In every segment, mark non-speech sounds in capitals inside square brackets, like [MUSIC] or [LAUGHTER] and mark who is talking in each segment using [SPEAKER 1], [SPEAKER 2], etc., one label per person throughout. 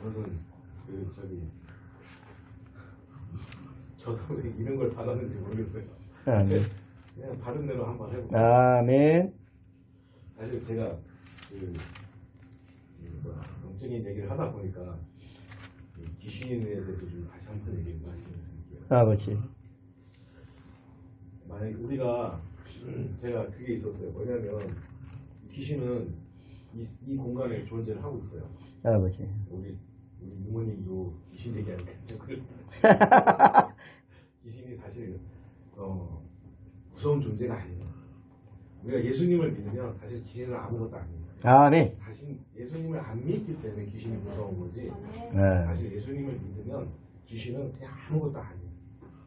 [SPEAKER 1] 저는 그 저기 저도 왜 이런 걸 받았는지 모르겠어요.
[SPEAKER 2] 아멘.
[SPEAKER 1] 그냥 받은 대로 한번 해볼게요.
[SPEAKER 2] 아멘.
[SPEAKER 1] 사실 제가 그, 그 영적인 얘기를 하다 보니까 이 귀신에 대해서 좀 다시 한번 얘기 말씀을 드릴게요.
[SPEAKER 2] 아버지.
[SPEAKER 1] 만약 우리가 음, [CLEARS THROAT] 제가 그게 있었어요. 뭐냐면 귀신은 이, 이 공간에 존재를 하고 있어요.
[SPEAKER 2] 아버지.
[SPEAKER 1] 우리 우리 이모님도 귀신 얘기하니까 좀 그럴 귀신이 사실 어, 무서운 존재가 아니에요. 우리가 예수님을 믿으면 사실 귀신은 아무것도 아니에요.
[SPEAKER 2] 아멘.
[SPEAKER 1] 사실 예수님을 안 믿기 때문에 귀신이 무서운 거지.
[SPEAKER 2] 네.
[SPEAKER 1] 사실 예수님을 믿으면 귀신은 그냥 아무것도 아니에요.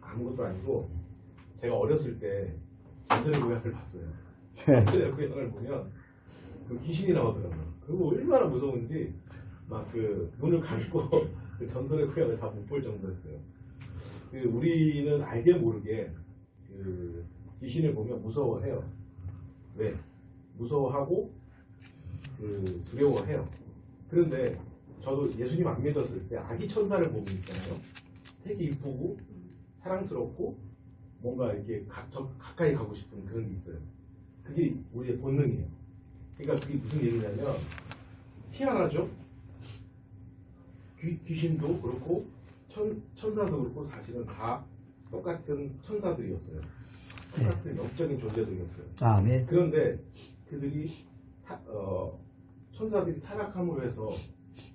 [SPEAKER 1] 아무것도 아니고 제가 어렸을 때 전설의 고향을 봤어요. 전설의 고향을 보면 그 귀신이 나오더라고요. 그리고 얼마나 무서운지 막 그 눈을 감고 [LAUGHS] 그 전설의 고향을 다 못 볼 정도였어요. 그 우리는 알게 모르게 그 귀신을 보면 무서워해요. 왜? 무서워하고 그 두려워해요. 그런데 저도 예수님 안 믿었을 때 아기 천사를 보고 있잖아요. 되게 이쁘고 사랑스럽고 뭔가 이렇게 가, 더 가까이 가고 싶은 그런 게 있어요. 그게 우리의 본능이에요. 그러니까 그게 무슨 얘기냐면 희한하죠? 귀, 귀신도 그렇고 천, 천사도 그렇고 사실은 다 똑같은 천사들이었어요. 똑같은 영적인 존재들이었어요.
[SPEAKER 2] 아멘.
[SPEAKER 1] 그런데 그들이 타- 어, 천사들이 타락함으로 해서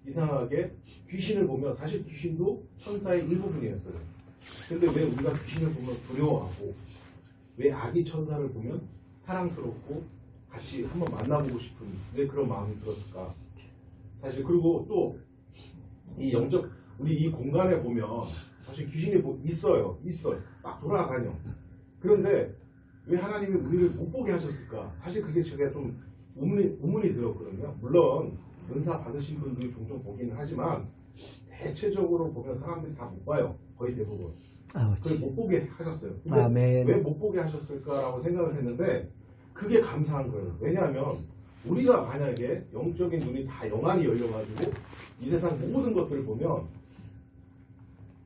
[SPEAKER 1] 이상하게 귀신을 보면 사실 귀신도 천사의 일부분이었어요. 근데 왜 우리가 귀신을 보면 두려워하고 왜 아기 천사를 보면 사랑스럽고 같이 한번 만나보고 싶은 왜 그런 마음이 들었을까? 사실 그리고 또 이 영적 우리 이 공간에 보면 사실 귀신이 뭐 있어요, 있어요, 막 돌아다녀. 그런데 왜 하나님이 우리를 못 보게 하셨을까? 사실 그게 제가 좀 의문이, 의문이 들었거든요. 물론 은사 받으신 분들이 종종 보기는 하지만 대체적으로 보면 사람들이 다 못 봐요. 거의 대부분. 그걸
[SPEAKER 2] 아버지.
[SPEAKER 1] 못 보게 하셨어요. 근데
[SPEAKER 2] 아멘.
[SPEAKER 1] 왜못 보게 하셨을까라고 생각을 했는데 그게 감사한 거예요. 왜냐하면 우리가 만약에 영적인 눈이 다 영안이 열려가지고 이 세상 모든 것들을 보면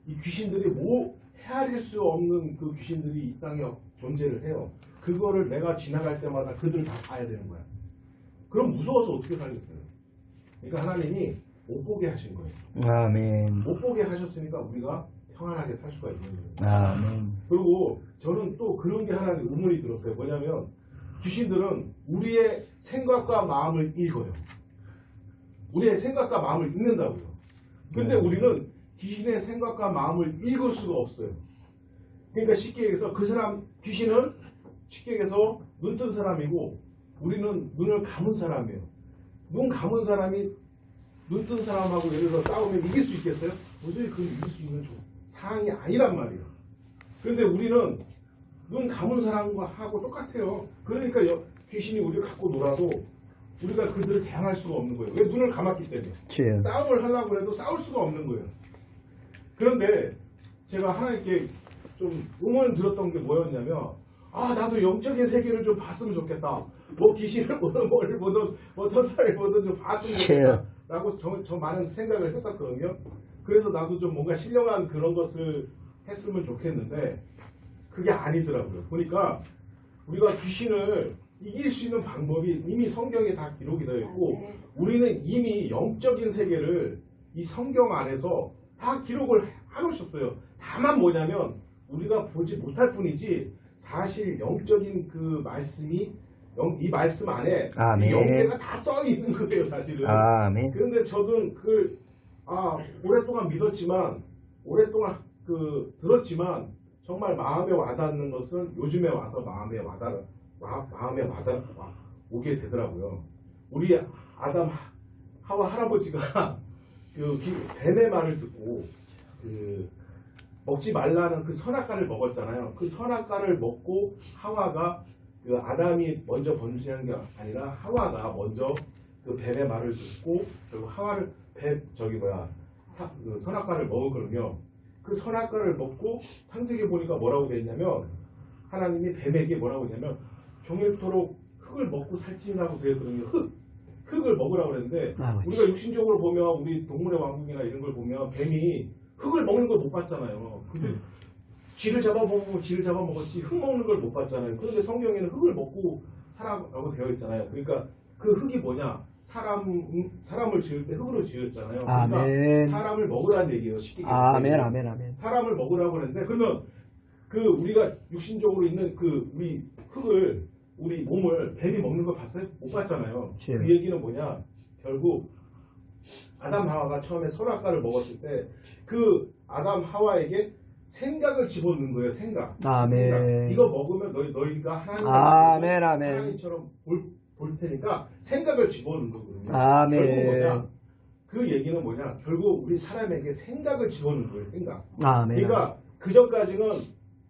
[SPEAKER 1] 이 귀신들이 뭐 헤아릴 수 없는 그 귀신들이 이 땅에 존재를 해요. 그거를 내가 지나갈 때마다 그들을 다 봐야 되는 거야. 그럼 무서워서 어떻게 살겠어요? 그러니까 하나님이 못 보게 하신 거예요.
[SPEAKER 2] 아멘.
[SPEAKER 1] 못 보게 하셨으니까 우리가 평안하게 살 수가 있는 거예요.
[SPEAKER 2] 아멘.
[SPEAKER 1] 그리고 저는 또 그런 게 하나 의문이 들었어요. 뭐냐면 귀신들은 우리의 생각과 마음을 읽어요. 우리의 생각과 마음을 읽는다고요. 근데
[SPEAKER 2] 네.
[SPEAKER 1] 우리는 귀신의 생각과 마음을 읽을 수가 없어요. 그러니까 쉽게 얘기해서 그 사람 귀신은 쉽게 얘기해서 눈 뜬 사람이고 우리는 눈을 감은 사람이에요. 눈 감은 사람이 눈 뜬 사람하고 예를 들어 싸우면 이길 수 있겠어요? 도저히 그 이길 수 있는 조- 상황이 아니란 말이에요. 그런데 우리는 눈 감은 사람과 하고 똑같아요. 그러니까 여- 귀신이 우리를 갖고 놀아도 우리가 그들을 대항할 수가 없는 거예요. 왜 눈을 감았기 때문에.
[SPEAKER 2] 주여.
[SPEAKER 1] 싸움을 하려고 해도 싸울 수가 없는 거예요. 그런데 제가 하나님께 좀 응원을 들었던 게 뭐였냐면 아 나도 영적인 세계를 좀 봤으면 좋겠다. 뭐 귀신을 보든 뭘 보든 뭐 천사를 보든 좀 봤으면 좋겠다. 라고 저, 저 많은 생각을 했었거든요. 그래서 나도 좀 뭔가 신령한 그런 것을 했으면 좋겠는데 그게 아니더라고요. 보니까 우리가 귀신을 이길 수 있는 방법이 이미 성경에 다 기록이 되어 있고 우리는 이미 영적인 세계를 이 성경 안에서 다 기록을 해놓으셨어요. 다만 뭐냐면 우리가 보지 못할 뿐이지 사실 영적인 그 말씀이 영- 이 말씀 안에
[SPEAKER 2] 아멘.
[SPEAKER 1] 이 영계가 다 써 있는 거예요, 사실은.
[SPEAKER 2] 아멘.
[SPEAKER 1] 그런데 저도 그걸 아 오랫동안 믿었지만 오랫동안 그 들었지만 정말 마음에 와닿는 것은 요즘에 와서 마음에 와닿 마, 마음에 와닿 와, 오게 되더라고요. 우리 아담 하- 하와 할아버지가 [LAUGHS] 그 기- 뱀의 말을 듣고 그 먹지 말라는 그 선악과를 먹었잖아요. 그 선악과를 먹고 하와가 그 아담이 먼저 번지는 게 아니라 하와가 먼저 그 뱀의 말을 듣고 결국 하와를 뱀 저기 뭐야 사- 그 선악과를 먹었거든요. 그 선악과를 먹고 창세기 보니까 뭐라고 돼 있냐면 하나님이 뱀에게 뭐라고 했냐면 종일토록 흙을 먹고 살찌라고 되어 있거든요. 흙 흙을 먹으라고 그랬는데
[SPEAKER 2] 아.
[SPEAKER 1] 우리가 육신적으로 보면 우리 동물의 왕국이나 이런 걸 보면 뱀이 흙을 먹는 걸 못 봤잖아요. 근데
[SPEAKER 2] 음.
[SPEAKER 1] 쥐를 잡아먹고 쥐를 잡아먹었지 흙 먹는 걸 못 봤잖아요. 그런데 성경에는 흙을 먹고 살아라고 되어 있잖아요. 그러니까 그 흙이 뭐냐? 사람 음, 사람을 지을 때 흙으로 지었잖아요. 그러니까
[SPEAKER 2] 아멘.
[SPEAKER 1] 사람을 먹으라는 얘기예요. 쉽게
[SPEAKER 2] 아멘,
[SPEAKER 1] 얘기해서.
[SPEAKER 2] 아멘, 아멘.
[SPEAKER 1] 사람을 먹으라고 그랬는데 그러면 그 우리가 육신적으로 있는 그 우리 흙을 우리 몸을 뱀이 먹는 거 봤어요? 못 봤잖아요.
[SPEAKER 2] 그치.
[SPEAKER 1] 그 얘기는 뭐냐? 결국 아담 하와가 처음에 선악과를 먹었을 때 그 아담 하와에게 생각을 집어넣는 거예요. 생각.
[SPEAKER 2] 아멘.
[SPEAKER 1] 생각. 이거 먹으면 너희 너희가 하나님
[SPEAKER 2] 아멘, 아멘.
[SPEAKER 1] 하나님처럼 볼, 볼 테니까 생각을 집어넣는 거거든요. 결국 뭐냐? 그 얘기는 뭐냐? 결국 우리 사람에게 생각을 집어넣는 거예요. 생각.
[SPEAKER 2] 아멘.
[SPEAKER 1] 그러니까 그 전까지는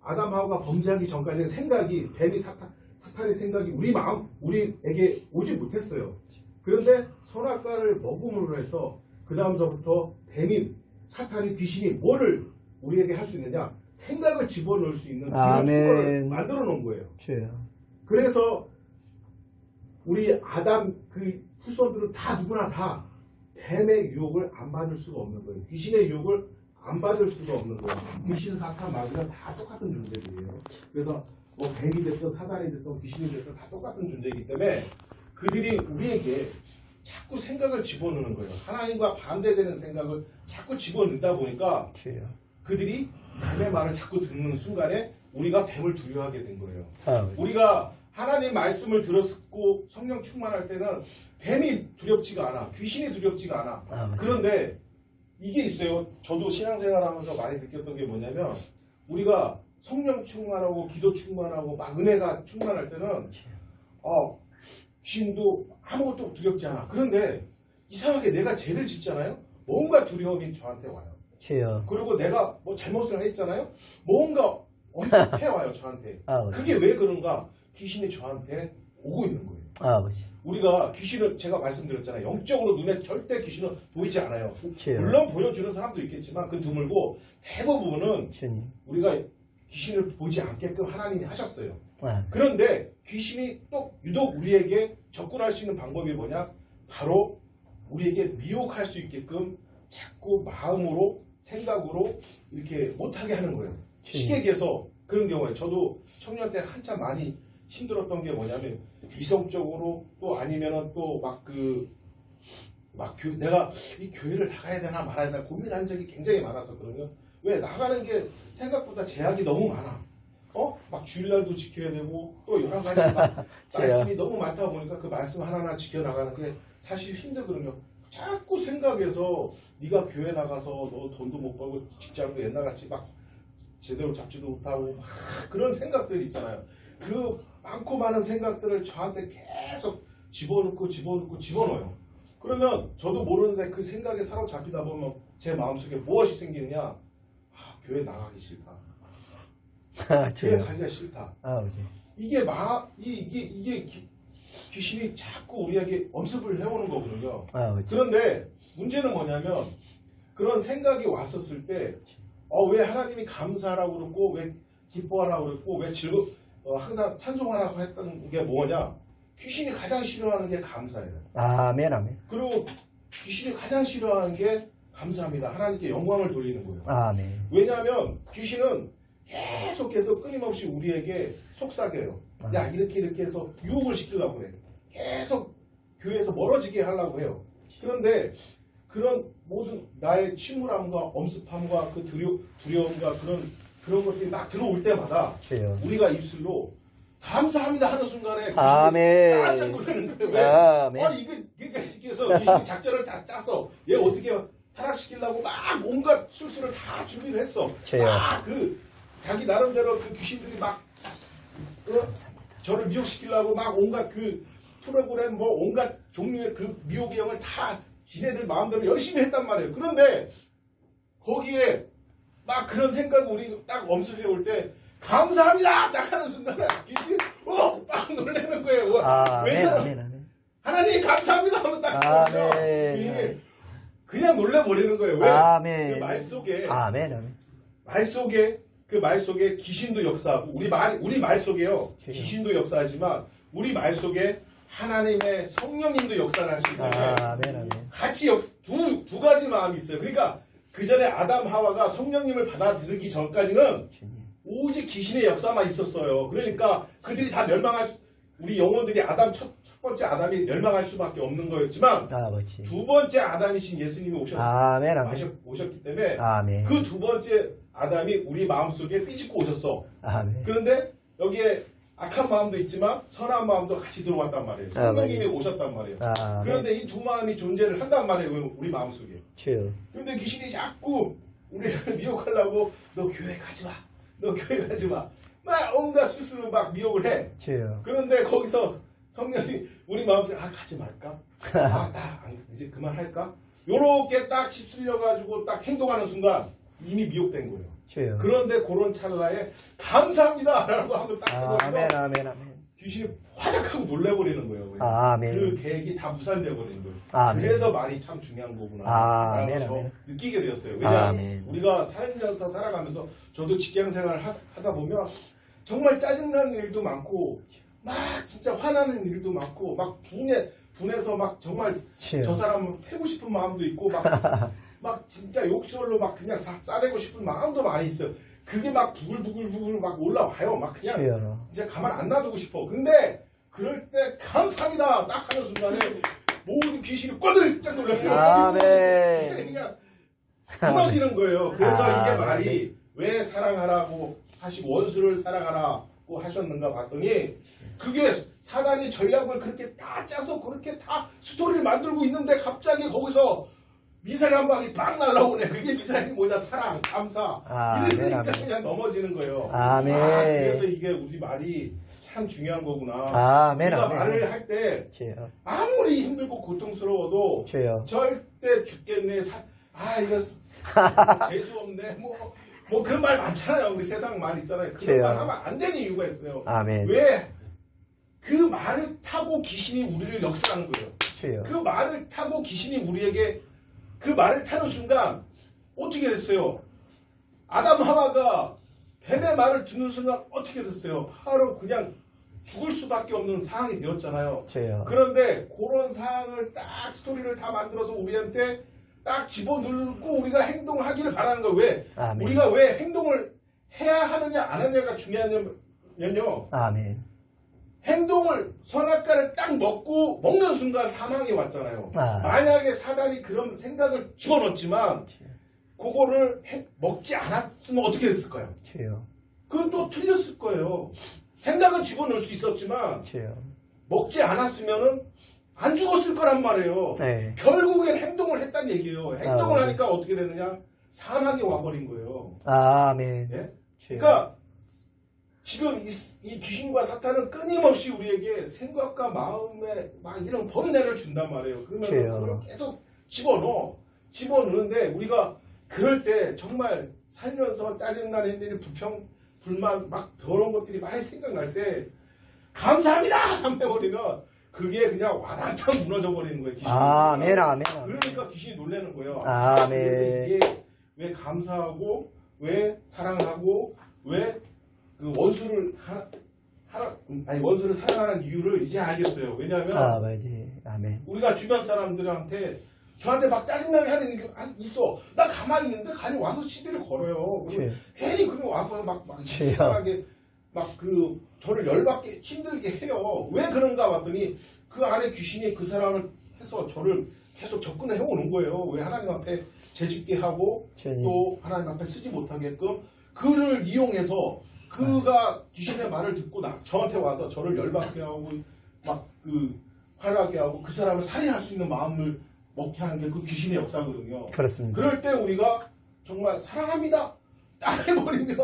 [SPEAKER 1] 아담 하와가 범죄하기 전까지는 생각이 뱀이 사탄, 사탄의 생각이 우리 마음 우리에게 오지 못했어요. 그런데 선악과를 먹음으로 해서 그 다음서부터 뱀이 사탄이 귀신이 뭐를 우리에게 할 수 있느냐 생각을 집어넣을 수 있는
[SPEAKER 2] 아멘.
[SPEAKER 1] 그걸 만들어 놓은 거예요.
[SPEAKER 2] 주여.
[SPEAKER 1] 그래서 우리 아담 그 후손들은 다 누구나 다 뱀의 유혹을 안 받을 수가 없는 거예요. 귀신의 유혹을 안 받을 수가 없는 거예요. 귀신, 사탄, 마귀는 다 똑같은 존재들이에요. 그래서 뭐 뱀이 됐든 사단이 됐든 귀신이 됐든 다 똑같은 존재이기 때문에 그들이 우리에게 자꾸 생각을 집어넣는 거예요. 하나님과 반대되는 생각을 자꾸 집어넣다 보니까. 그들이 뱀의 말을 자꾸 듣는 순간에 우리가 뱀을 두려워하게 된 거예요.
[SPEAKER 2] 아버지.
[SPEAKER 1] 우리가 하나님 말씀을 들었고 성령 충만할 때는 뱀이 두렵지가 않아. 귀신이 두렵지가 않아.
[SPEAKER 2] 아.
[SPEAKER 1] 그런데 이게 있어요. 저도 신앙생활 하면서 많이 느꼈던 게 뭐냐면 우리가 성령 충만하고 기도 충만하고 막 은혜가 충만할 때는 어, 귀신도 아무것도 두렵지 않아. 그런데 이상하게 내가 죄를 짓잖아요. 뭔가 두려움이 저한테 와요.
[SPEAKER 2] 주여.
[SPEAKER 1] 그리고 내가 뭐 잘못을 했잖아요. 뭔가 엄습해 와요 저한테.
[SPEAKER 2] 아버지.
[SPEAKER 1] 그게 왜 그런가? 귀신이 저한테 오고 있는 거예요.
[SPEAKER 2] 아버지.
[SPEAKER 1] 우리가 귀신을 제가 말씀드렸잖아요. 영적으로 눈에 절대 귀신은 보이지 않아요.
[SPEAKER 2] 주여.
[SPEAKER 1] 물론 보여주는 사람도 있겠지만 그 드물고 대부분은
[SPEAKER 2] 주님.
[SPEAKER 1] 우리가 귀신을 보지 않게끔 하나님이 하셨어요.
[SPEAKER 2] 아,
[SPEAKER 1] 그런데 귀신이 또 유독 우리에게 접근할 수 있는 방법이 뭐냐? 바로 우리에게 미혹할 수 있게끔 자꾸 마음으로 생각으로 이렇게 못하게 하는 거예요. 쉽게 얘기해서 그런 경우에 저도 청년 때 한참 많이 힘들었던 게 뭐냐면 이성적으로 또 아니면은 또 막 그 막 교, 내가 이 교회를 나가야 되나 말아야 되나 고민한 적이 굉장히 많았었거든요. 왜 나가는 게 생각보다 제약이 너무 많아. 어? 막 주일날도 지켜야 되고 또 여러 가지 막 [LAUGHS] 말씀이 너무 많다 보니까 그 말씀 하나하나 지켜나가는 게 사실 힘들거든요. 자꾸 생각해서 네가 교회 나가서 너 돈도 못 벌고 직장도 옛날같이 막 제대로 잡지도 못하고 막 그런 생각들이 있잖아요. 그 많고 많은 생각들을 저한테 계속 집어넣고 집어넣고 집어넣어요. 그러면 저도 모르는 사이 그 생각에 사로잡히다 보면 제 마음속에 무엇이 생기느냐? 아, 교회 나가기 싫다.
[SPEAKER 2] 아,
[SPEAKER 1] 교회. 가기가 싫다.
[SPEAKER 2] 아버지.
[SPEAKER 1] 이게 마, 이, 이게, 이게 기- 귀신이 자꾸 우리에게 엄습을 해오는 거거든요.
[SPEAKER 2] 아버지.
[SPEAKER 1] 그런데 문제는 뭐냐면 그런 생각이 왔었을 때, 어, 왜 하나님이 감사하라고 그랬고, 왜 기뻐하라고 그랬고, 왜 즐거, 어, 항상 찬송하라고 했던 게 뭐냐? 귀신이 가장 싫어하는 게 감사예요.
[SPEAKER 2] 아멘, 아멘.
[SPEAKER 1] 그리고 귀신이 가장 싫어하는 게 감사합니다. 하나님께 영광을 돌리는 거예요.
[SPEAKER 2] 아멘.
[SPEAKER 1] 왜냐하면 귀신은 계속해서 끊임없이 우리에게 속삭여요. 야 이렇게 이렇게 해서 유혹을 시키려고 그래. 계속 교회에서 멀어지게 하려고 해요. 그런데 그런 모든 나의 침울함과 엄습함과 그 두려, 두려움과 그런 그런 것들이 막 들어올 때마다
[SPEAKER 2] 주여.
[SPEAKER 1] 우리가 입술로 감사합니다 하는 순간에
[SPEAKER 2] 아멘.
[SPEAKER 1] 깜짝 놀라는 거예요. 왜?
[SPEAKER 2] 아멘.
[SPEAKER 1] 어, 이거, 이거 시켜서 작전을 다 짰어. 얘 어떻게 타락시키려고 막 온갖 술수를 다 준비를 했어.
[SPEAKER 2] 저요.
[SPEAKER 1] 막 그, 자기 나름대로 그 귀신들이 막, 어? 저를 미혹시키려고 막 온갖 그 프로그램 뭐 온갖 종류의 그 미혹의 영을 다 지네들 마음대로 열심히 했단 말이에요. 그런데 거기에 막 그런 생각 우리 딱 엄습해 올 때 감사합니다! 딱 하는 순간에 귀신이 어! 빡 놀라는 거예요.
[SPEAKER 2] 아멘,
[SPEAKER 1] 왜냐면
[SPEAKER 2] 아멘, 아멘.
[SPEAKER 1] 하나님 감사합니다 하면 딱
[SPEAKER 2] 아멘.
[SPEAKER 1] 그러죠. 이게 그냥 놀래버리는 거예요. 왜?
[SPEAKER 2] 아멘.
[SPEAKER 1] 그말 속에
[SPEAKER 2] 아멘, 아멘.
[SPEAKER 1] 말 속에 그 말 속에 귀신도 역사하고 우리 말 우리 말 속에요. 귀신도 역사하지만 우리 말 속에 하나님의 성령님도 역사를 하시기 때문에
[SPEAKER 2] 아멘, 아멘.
[SPEAKER 1] 같이 역, 두, 두 가지 마음이 있어요. 그러니까 그 전에 아담 하와가 성령님을 받아들이기 전까지는. 오직 귀신의 역사만 있었어요. 그러니까 그들이 다 멸망할 수, 우리 영혼들이 아담 첫, 첫 번째 아담이 멸망할 수밖에 없는 거였지만
[SPEAKER 2] 아버지.
[SPEAKER 1] 두 번째 아담이신 예수님이 오셨,
[SPEAKER 2] 아멘, 아멘.
[SPEAKER 1] 마셨- 오셨기 때문에. 그 두 번째 아담이 우리 마음속에 삐짓고 오셨어.
[SPEAKER 2] 아멘.
[SPEAKER 1] 그런데 여기에 악한 마음도 있지만 선한 마음도 같이 들어왔단 말이에요.
[SPEAKER 2] 아,
[SPEAKER 1] 성령님이 오셨단 말이에요.
[SPEAKER 2] 아멘.
[SPEAKER 1] 그런데 이 두 마음이 존재를 한단 말이에요. 우리 마음속에.
[SPEAKER 2] 주.
[SPEAKER 1] 근데 귀신이 자꾸 우리를 [LAUGHS] 미혹하려고 너 교회 가지 마. 너 교회 가지 마. 막 온갖 스스로 막 미혹을 해.
[SPEAKER 2] 주.
[SPEAKER 1] 그런데 거기서 성령이 우리 마음속에 아 가지 말까? 아, [LAUGHS] 나 안- 이제 그만할까? 요렇게 딱 휩쓸려 가지고 딱 행동하는 순간 이미 미혹된 거예요.
[SPEAKER 2] 주요.
[SPEAKER 1] 그런데 그런 찰나에 감사합니다 [LAUGHS] 라고 하면 딱
[SPEAKER 2] 아멘,
[SPEAKER 1] 해가지고
[SPEAKER 2] 아멘, 아멘.
[SPEAKER 1] 귀신이 화작하고 놀래버리는 거예요. 그냥.
[SPEAKER 2] 아멘.
[SPEAKER 1] 그 계획이 다 무산되어 버리는 거예요.
[SPEAKER 2] 아멘.
[SPEAKER 1] 그래서 말이 참 중요한 거구나.
[SPEAKER 2] 아멘,
[SPEAKER 1] 라고 저
[SPEAKER 2] 아멘.
[SPEAKER 1] 느끼게 되었어요. 왜냐하면
[SPEAKER 2] 아멘.
[SPEAKER 1] 우리가 살면서 살아가면서 저도 직장 생활을 하, 다 보면 정말 짜증나는 일도 많고 막 진짜 화나는 일도 많고 막 분해 분해서 막 정말
[SPEAKER 2] 주요.
[SPEAKER 1] 저 사람을 패고 싶은 마음도 있고 막, [LAUGHS] 막 진짜 욕설로 막 그냥 싸, 싸대고 싶은 마음도 많이 있어요. 그게 막 부글부글부글 막 올라와요. 막 그냥
[SPEAKER 2] 주요.
[SPEAKER 1] 이제 가만 안 놔두고 싶어. 근데 그럴 때 감사합니다 딱 하는 순간에 모든 귀신이 꽈들짝 놀라요.
[SPEAKER 2] 아멘.
[SPEAKER 1] 그냥 무너지는 거예요. 그래서 이게
[SPEAKER 2] 아멘.
[SPEAKER 1] 말이 왜 사랑하라고 하시고 원수를 사랑하라고 하셨는가 봤더니 그게 사단이 전략을 그렇게 다 짜서 그렇게 다 스토리를 만들고 있는데 갑자기 거기서 미사일 한 방이 빵 날라오네. 그게 미사일이 뭐냐? 사랑, 감사.
[SPEAKER 2] 아멘,
[SPEAKER 1] 이러니까
[SPEAKER 2] 아멘.
[SPEAKER 1] 그냥 넘어지는 거예요.
[SPEAKER 2] 아멘.
[SPEAKER 1] 아, 그래서 이게 우리 말이 참 중요한 거구나.
[SPEAKER 2] 아멘,
[SPEAKER 1] 우리가
[SPEAKER 2] 아멘.
[SPEAKER 1] 말을 할 때. 아무리 힘들고 고통스러워도
[SPEAKER 2] 주요.
[SPEAKER 1] 절대 죽겠네. 사- 아 이거 [LAUGHS] 재수 없네. 뭐, 뭐 그런 말 많잖아요. 우리 세상 말 있잖아요. 그런
[SPEAKER 2] 주여.
[SPEAKER 1] 말 하면 안 되는 이유가 있어요.
[SPEAKER 2] 아멘.
[SPEAKER 1] 왜? 그 말을 타고 귀신이 우리를 역사하는 거예요.
[SPEAKER 2] 주요.
[SPEAKER 1] 그 말을 타고 귀신이 우리에게 그 말을 타는 순간 어떻게 됐어요? 아담 하와가 뱀의 말을 듣는 순간 어떻게 됐어요? 바로 그냥 죽을 수밖에 없는 상황이 되었잖아요.
[SPEAKER 2] 주요.
[SPEAKER 1] 그런데 그런 상황을 딱 스토리를 다 만들어서 우리한테 딱 집어넣고 우리가 행동하기를 바라는 거예요. 왜?
[SPEAKER 2] 아멘.
[SPEAKER 1] 우리가 왜 행동을 해야 하느냐 안 하느냐가 중요하냐면요.
[SPEAKER 2] 아멘.
[SPEAKER 1] 행동을 선악과를 딱 먹고 먹는 순간 사망이 왔잖아요.
[SPEAKER 2] 아.
[SPEAKER 1] 만약에 사단이 그런 생각을 집어넣었지만 그거를 해- 먹지 않았으면 어떻게 됐을까요?
[SPEAKER 2] 주요.
[SPEAKER 1] 그건 또 틀렸을 거예요. 생각은 집어넣을 수 있었지만
[SPEAKER 2] 주요.
[SPEAKER 1] 먹지 않았으면은 안 죽었을 거란 말이에요.
[SPEAKER 2] 네.
[SPEAKER 1] 결국엔 행동을 했단 얘기예요. 행동을
[SPEAKER 2] 아.
[SPEAKER 1] 하니까 어떻게 되느냐? 사망이 와버린 거예요.
[SPEAKER 2] 아멘.
[SPEAKER 1] 예?
[SPEAKER 2] 주요.
[SPEAKER 1] 그러니까 지금 이, 이 귀신과 사탄은 끊임없이 우리에게 생각과 마음에 막 이런 번뇌를 준단 말이에요. 그러면서
[SPEAKER 2] 그래요.
[SPEAKER 1] 그걸 계속 집어넣어. 집어넣는데 우리가 그럴 때 정말 살면서 짜증나는 일들이 불평, 불만, 막 더러운 것들이 많이 생각날 때 감사합니다! 우리가 그게 그냥 와당창 무너져 버리는 거예요.
[SPEAKER 2] 아멘, 아멘, 아멘.
[SPEAKER 1] 그러니까 귀신이 놀라는 거예요.
[SPEAKER 2] 아멘.
[SPEAKER 1] 그래서 이게 왜 감사하고 왜 사랑하고 왜 그 원수를 하나, 하나 아니 원수를 사랑하는 이유를 이제 알겠어요. 왜냐하면
[SPEAKER 2] 아버지. 아멘.
[SPEAKER 1] 우리가 주변 사람들한테 저한테 막 짜증나게 하는 게 있어. 나 가만히 있는데 간이 와서 시비를 걸어요. 괜히 그러면 와서 막막. 이상하게 막 그 저를 열받게 힘들게 해요. 왜 그런가 봤더니 그 안에 귀신이 그 사람을 해서 저를 계속 접근해 오는 거예요. 왜 하나님 앞에 재짓게 하고
[SPEAKER 2] 주님.
[SPEAKER 1] 또 하나님 앞에 쓰지 못하게끔 그를 이용해서 그가 귀신의 말을 듣고 나 저한테 와서 저를 열받게 하고 막 그 화나게 하고 그 사람을 살인할 수 있는 마음을 먹게 하는 게 그 귀신의 역사거든요.
[SPEAKER 2] 그렇습니다.
[SPEAKER 1] 그럴 때 우리가 정말 사랑합니다. 딱 해버리면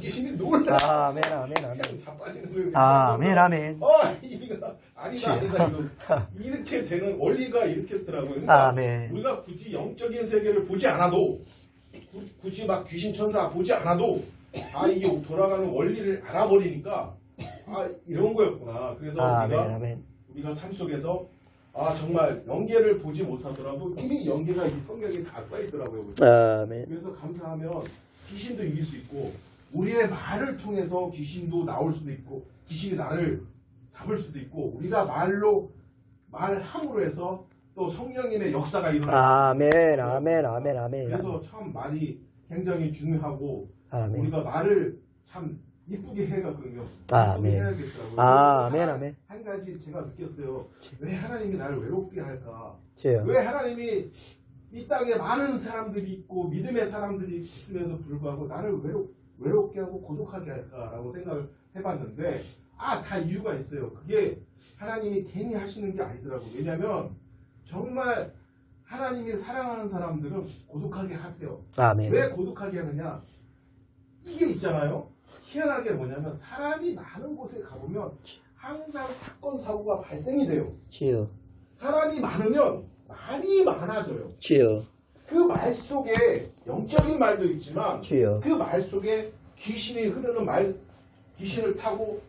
[SPEAKER 1] 귀신이 놀라.
[SPEAKER 2] 아멘, 아멘, 아멘.
[SPEAKER 1] 그냥 자빠지는 거예요.
[SPEAKER 2] 아멘, 아멘.
[SPEAKER 1] 아, 이거 아니다, 아니다, 이거. [LAUGHS] 이렇게 되는 원리가 이렇게 있더라고요. 그러니까
[SPEAKER 2] 아멘.
[SPEAKER 1] 우리가 굳이 영적인 세계를 보지 않아도, 구- 굳이 막 귀신 천사 보지 않아도, 아, 이게 돌아가는 원리를 알아버리니까, 아, 이런 거였구나. 그래서
[SPEAKER 2] 아멘,
[SPEAKER 1] 우리가,
[SPEAKER 2] 아멘.
[SPEAKER 1] 우리가 삶 속에서, 아, 정말 연계를 보지 못하더라도 이미 연계가 이 성경에 다 써있더라고요.
[SPEAKER 2] 아멘.
[SPEAKER 1] 그래서 감사하면 귀신도 이길 수 있고 우리의 말을 통해서 귀신도 나올 수도 있고 귀신이 나를 잡을 수도 있고 우리가 말로 말함으로 해서 또 성령님의 역사가 일어나.
[SPEAKER 2] 아멘, 아멘, 아멘, 아멘.
[SPEAKER 1] 그래서 참 말이 굉장히 중요하고
[SPEAKER 2] 아멘.
[SPEAKER 1] 우리가 말을 참 이쁘게 해가거든요.
[SPEAKER 2] 아멘. 아멘,
[SPEAKER 1] 한-
[SPEAKER 2] 아멘.
[SPEAKER 1] 한 가지 제가 느꼈어요. 왜 하나님이 나를 외롭게 할까?
[SPEAKER 2] 주여.
[SPEAKER 1] 왜 하나님이 이 땅에 많은 사람들이 있고 믿음의 사람들이 있음에도 불구하고 나를 외롭, 외롭게 하고 고독하게 할까라고 생각을 해봤는데 아 다 이유가 있어요. 그게 하나님이 괜히 하시는 게 아니더라고요. 왜냐하면 정말 하나님이 사랑하는 사람들은 고독하게 하세요.
[SPEAKER 2] 아멘.
[SPEAKER 1] 왜 고독하게 하느냐? 이게 있잖아요. 희한하게 뭐냐면 사람이 많은 곳에 가보면 항상 사건 사고가 발생이 돼요.
[SPEAKER 2] 주여.
[SPEAKER 1] 사람이 많으면 말이 많아져요.
[SPEAKER 2] 주여.
[SPEAKER 1] 그말 속에 영적인 말도 있지만
[SPEAKER 2] 주여.
[SPEAKER 1] 그말 속에 귀신이 흐르는 말, 귀신을 타고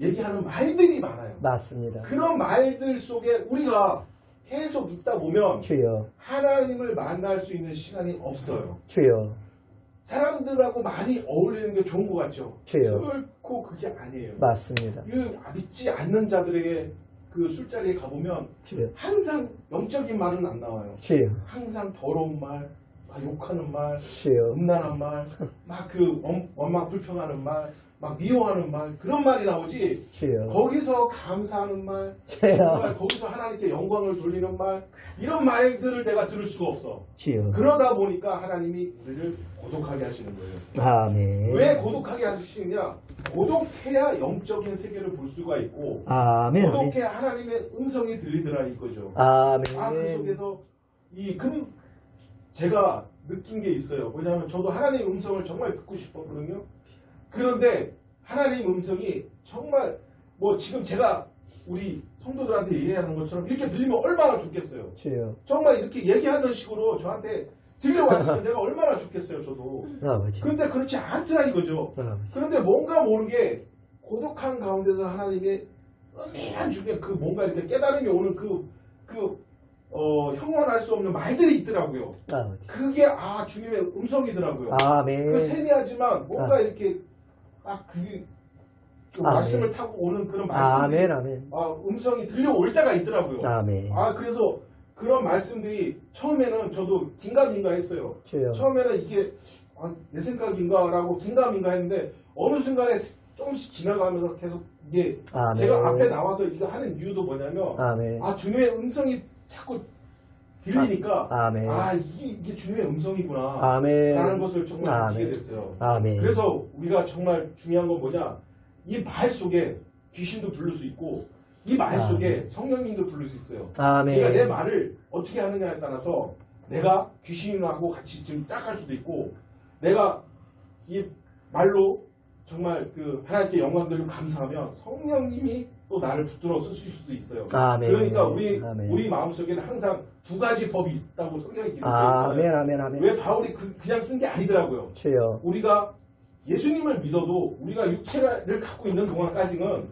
[SPEAKER 1] 얘기하는 말들이 많아요.
[SPEAKER 2] 맞습니다.
[SPEAKER 1] 그런 말들 속에 우리가 계속 있다 보면
[SPEAKER 2] 주여.
[SPEAKER 1] 하나님을 만날 수 있는 시간이 없어요.
[SPEAKER 2] 주여.
[SPEAKER 1] 사람들하고 많이 어울리는 게 좋은 것 같죠?
[SPEAKER 2] 주여.
[SPEAKER 1] 결코 그게 아니에요.
[SPEAKER 2] 맞습니다.
[SPEAKER 1] 그 믿지 않는 자들에게 그 술자리에 가보면
[SPEAKER 2] 주여.
[SPEAKER 1] 항상 영적인 말은 안 나와요.
[SPEAKER 2] 주여.
[SPEAKER 1] 항상 더러운 말, 막 욕하는 말. 음란한 말, 막 그 원망 불평하는 말, 막 미워하는 말 그런 말이 나오지.
[SPEAKER 2] 주여.
[SPEAKER 1] 거기서 감사하는 말. 정말 거기서 하나님께 영광을 돌리는 말 이런 말들을 내가 들을 수가 없어.
[SPEAKER 2] 주여.
[SPEAKER 1] 그러다 보니까 하나님이 우리를 고독하게 하시는 거예요.
[SPEAKER 2] 아멘.
[SPEAKER 1] 왜 고독하게 하시느냐? 고독해야 영적인 세계를 볼 수가 있고
[SPEAKER 2] 아멘. 아멘.
[SPEAKER 1] 고독해야 하나님의 음성이 들리더라 이거죠. 아, 그
[SPEAKER 2] 아멘.
[SPEAKER 1] 속에서 이 금, 제가 느낀 게 있어요. 뭐냐면 저도 하나님 음성을 정말 듣고 싶었거든요. 그런데 하나님 음성이 정말 뭐 지금 제가 우리 성도들한테 얘기하는 것처럼 이렇게 들리면 얼마나 좋겠어요.
[SPEAKER 2] 주여.
[SPEAKER 1] 정말 이렇게 얘기하는 식으로 저한테 들려왔으면 내가 얼마나 좋겠어요, 저도.
[SPEAKER 2] 아버지.
[SPEAKER 1] 근데 그렇지 않더라 이거죠.
[SPEAKER 2] 아버지.
[SPEAKER 1] 그런데 뭔가 모르게 고독한 가운데서 하나님의 은밀한 중에 그 뭔가 이렇게 깨달음이 오는 그, 그, 어, 형언할 수 없는 말들이 있더라고요.
[SPEAKER 2] 아버지.
[SPEAKER 1] 그게, 아, 주님의 음성이더라고요.
[SPEAKER 2] 아멘.
[SPEAKER 1] 그 세미하지만 뭔가
[SPEAKER 2] 아.
[SPEAKER 1] 이렇게, 아, 그, 그. 말씀을 타고 오는 그런 말씀들이,
[SPEAKER 2] 아멘. 아멘.
[SPEAKER 1] 아, 음성이 들려올 때가 있더라고요.
[SPEAKER 2] 아멘.
[SPEAKER 1] 아, 그래서 그런 말씀들이 처음에는 저도 긴가민가 했어요.
[SPEAKER 2] 주여.
[SPEAKER 1] 처음에는 이게 아, 내 생각인가라고 긴가민가 했는데 어느 순간에 조금씩 지나가면서 계속 이게
[SPEAKER 2] 아멘.
[SPEAKER 1] 제가 앞에 나와서 이거 하는 이유도 뭐냐면
[SPEAKER 2] 아멘.
[SPEAKER 1] 아 주님의 음성이 자꾸 들리니까
[SPEAKER 2] 아멘.
[SPEAKER 1] 아 이게, 이게 주님의 음성이구나
[SPEAKER 2] 아멘.
[SPEAKER 1] 라는 것을 정말
[SPEAKER 2] 아멘.
[SPEAKER 1] 느끼게 됐어요.
[SPEAKER 2] 아멘.
[SPEAKER 1] 그래서 우리가 정말 중요한 건 뭐냐 이 말 속에 귀신도 부를 수 있고 이말
[SPEAKER 2] 아멘.
[SPEAKER 1] 속에 성령님도 부를 수 있어요. 내가 내 말을 어떻게 하느냐에 따라서 내가 귀신하고 같이 지금 짝할 수도 있고 내가 이 말로 정말 그 하나님께 영광 드리고 감사하면 성령님이 또 나를 붙들어 쓰실 수도 있어요.
[SPEAKER 2] 아멘.
[SPEAKER 1] 그러니까 우리
[SPEAKER 2] 아멘.
[SPEAKER 1] 우리 마음속에는 항상 두 가지 법이 있다고 성경에 기록되어. 있잖아요.
[SPEAKER 2] 아멘. 아멘.
[SPEAKER 1] 왜 바울이 그, 그냥 쓴 게 아니더라고요.
[SPEAKER 2] 주여.
[SPEAKER 1] 우리가 예수님을 믿어도 우리가 육체를 갖고 있는 동안까지는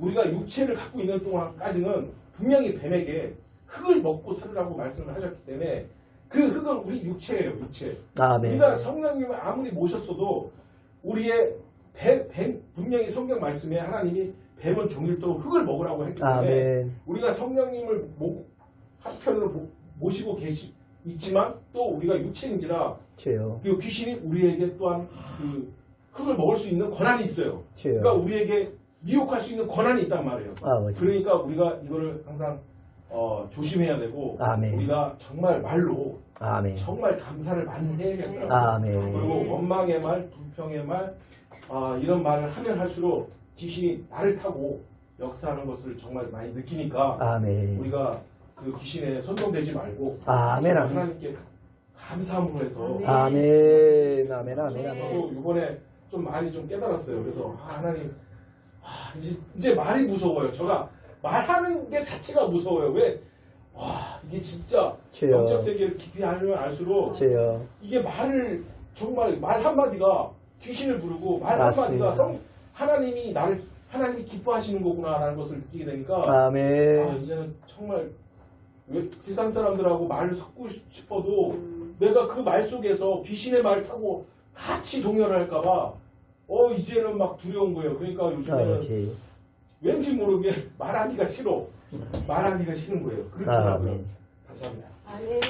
[SPEAKER 1] 우리가 육체를 갖고 있는 동안까지는 분명히 뱀에게 흙을 먹고 살으라고 말씀을 하셨기 때문에 그 흙은 우리 육체예요, 육체.
[SPEAKER 2] 아멘.
[SPEAKER 1] 우리가 성령님을 아무리 모셨어도 우리의 뱀, 뱀 분명히 성경 말씀에 하나님이 뱀은 종일토록 흙을 먹으라고 했기 때문에
[SPEAKER 2] 아멘.
[SPEAKER 1] 우리가 성령님을 모, 한편으로 모- 모시고 계시 있지만 또 우리가 육체인지라
[SPEAKER 2] 주여.
[SPEAKER 1] 그리고 귀신이 우리에게 또한 그 흙을 먹을 수 있는 권한이 있어요.
[SPEAKER 2] 주여.
[SPEAKER 1] 그러니까 우리에게 미혹할 수 있는 권한이 있단 말이에요.
[SPEAKER 2] 아버지.
[SPEAKER 1] 그러니까 우리가 이거를 항상 어, 조심해야 되고
[SPEAKER 2] 아멘.
[SPEAKER 1] 우리가 정말 말로
[SPEAKER 2] 아멘.
[SPEAKER 1] 정말 감사를 많이 해야겠다.
[SPEAKER 2] 아멘.
[SPEAKER 1] 그리고 원망의 말, 불평의 말 아, 이런 말을 하면 할수록 귀신이 나를 타고 역사하는 것을 정말 많이 느끼니까
[SPEAKER 2] 아멘.
[SPEAKER 1] 우리가 그 귀신에 선동되지 말고
[SPEAKER 2] 아멘.
[SPEAKER 1] 하나님께 감사함으로 해서
[SPEAKER 2] 아멘. 아멘. 아멘. 아멘.
[SPEAKER 1] 저도 이번에 좀 많이 좀 깨달았어요. 그래서 아, 하나님 아, 이제, 이제 말이 무서워요. 제가 말하는 게 자체가 무서워요. 왜? 와 이게 진짜
[SPEAKER 2] 주여.
[SPEAKER 1] 영적 세계를 깊이 알면 알수록
[SPEAKER 2] 주여.
[SPEAKER 1] 이게 말을 정말 말 한마디가 귀신을 부르고 말
[SPEAKER 2] 맞습니다.
[SPEAKER 1] 한마디가 성, 하나님이 나를 하나님이 기뻐하시는 거구나라는 것을 느끼게 되니까
[SPEAKER 2] 네.
[SPEAKER 1] 아,
[SPEAKER 2] 아멘.
[SPEAKER 1] 이제는 정말 왜 세상 사람들하고 말을 섞고 싶어도 내가 그 말 속에서 귀신의 말 타고 같이 동요를 할까봐 어 이제는 막 두려운 거예요. 그러니까 요즘에는
[SPEAKER 2] 아버지.
[SPEAKER 1] 왠지 모르게 말하기가 싫어. 말하기가 싫은 거예요. 그렇더라고요.
[SPEAKER 2] 아멘.
[SPEAKER 1] 감사합니다.
[SPEAKER 3] 아멘.